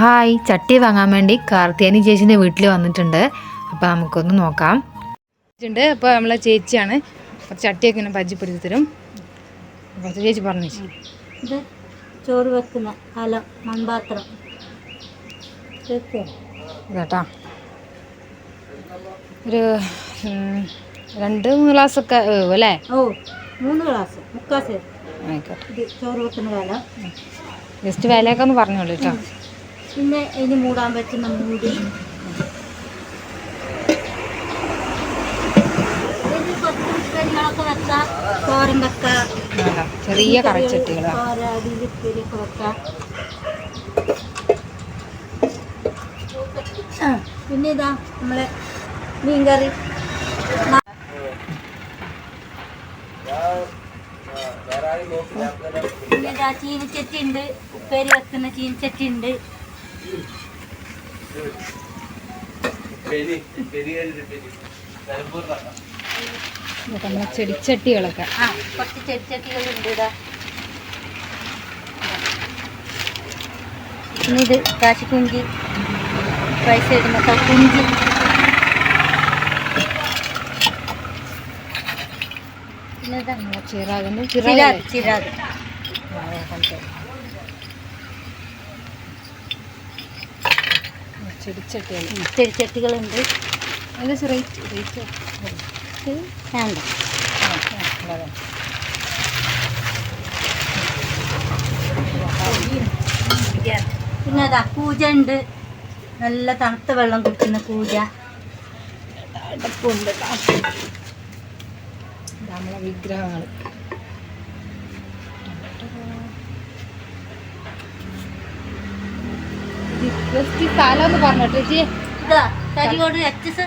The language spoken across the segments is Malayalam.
ഹായ് ചട്ടി വാങ്ങാൻ വേണ്ടി കാർത്തിയാനി ചേച്ചിന്റെ വീട്ടിൽ വന്നിട്ടുണ്ട്. അപ്പോൾ നമുക്കൊന്ന് നോക്കാം. ഉണ്ട് അപ്പോൾ നമ്മളെ ചേച്ചിയാണ്. ചട്ടിയൊക്കെ ഇങ്ങനെ പരിചയപ്പെടുത്തി തരും. അപ്പോൾ ചേച്ചി പറഞ്ഞു ഇത് ചോറ് വെക്കുന്ന കലം മൺപാത്രം. ഇതാട്ടാ. ഒരു രണ്ട് മൂന്ന് ഗ്ലാസ് ഒക്കെ അല്ലേ? ഓ മൂന്ന് ഗ്ലാസ് മുക്കാസ് ആയിക്കോട്ടെ. ചോറ് വെക്കുന്ന കലം ജസ്റ്റ് വിലയൊക്കെ ഒന്ന് പറഞ്ഞോളൂ കേട്ടോ. പിന്നെ ഇനി മൂടാൻ പറ്റുന്ന മൂടി. വെക്കാം. തോരൻ വെക്കാം ചെറിയ വെക്കാം. ആ, പിന്നെ ഇതാ നമ്മളെ മീൻകറി. പിന്നെ ഇതാ ചീനിച്ചട്ടി ഉണ്ട് ഉപ്പേരി വെക്കുന്ന ചീനിച്ചട്ടി ഉണ്ട് നമ്മളെ ചെടിച്ചട്ടികളൊക്കെ. ആ കുറച്ച് ചെടിച്ചട്ടികളുണ്ട് ഇതാ. ഇത് കാശിക്കുഞ്ചി പൈസ ഇടുന്ന കുഞ്ചി. പിന്നെ ഇതാ നമ്മളെ ചെടിച്ചട്ടികൾ. ചെടിച്ചട്ടികളുണ്ട്. ഏകദേശം റേറ്റ് റേറ്റ് ഇത് വേണ്ട. പിന്നെ അതാ പൂജ ഉണ്ട്. നല്ല തണുത്ത വെള്ളം കുടിക്കുന്ന പൂജ. അടപ്പുണ്ട് നമ്മളെ വിഗ്രഹങ്ങൾ ജസ്റ്റ് സ്ഥലം ഒന്ന് പറഞ്ഞോ ചേച്ചി. ഇതാ Karikode H S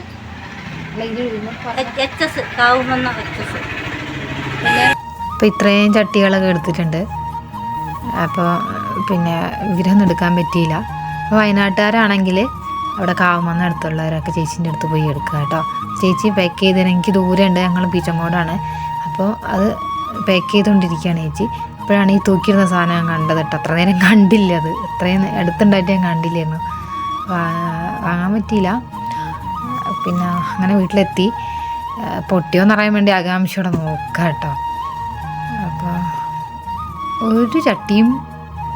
H S കാവുമെന്ന H S അപ്പോൾ ഇത്രയും ചട്ടികളൊക്കെ എടുത്തിട്ടുണ്ട്. അപ്പോൾ പിന്നെ വിഗ്രഹം എടുക്കാൻ പറ്റിയില്ല. അപ്പോൾ വയനാട്ടുകാരാണെങ്കിൽ അവിടെ കാവുമെന്ന അടുത്തുള്ളവരൊക്കെ ചേച്ചീന്റെ അടുത്ത് പോയി എടുക്കുക കേട്ടോ. ചേച്ചി പാക്ക് ചെയ്തതിന് എനിക്ക് ദൂരമുണ്ട് ഞങ്ങൾ പീച്ചങ്കോടാണ്. അപ്പോൾ അത് പാക്ക് ചെയ്തുകൊണ്ടിരിക്കുകയാണ് ചേച്ചി. അപ്പോഴാണ് ഈ തൂക്കിയിരുന്ന സാധനം ഞാൻ കണ്ടത് കേട്ടോ. അത്ര നേരം കണ്ടില്ല അത്. ഇത്രയും അടുത്തുണ്ടായിട്ട് ഞാൻ കണ്ടില്ലായിരുന്നു. വാങ്ങാൻ പറ്റിയില്ല. പിന്നെ അങ്ങനെ വീട്ടിലെത്തി. പൊട്ടിയോ അറിയാൻ വേണ്ടി ആകാംക്ഷയോടെ നോക്കാം കേട്ടോ. അപ്പോൾ ഒരു ചട്ടിയും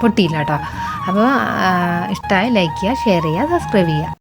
പൊട്ടിയില്ല കേട്ടോ. അപ്പോൾ ഇഷ്ടമായി ലൈക്ക് ചെയ്യുക ഷെയർ ചെയ്യുക സബ്സ്ക്രൈബ് ചെയ്യുക.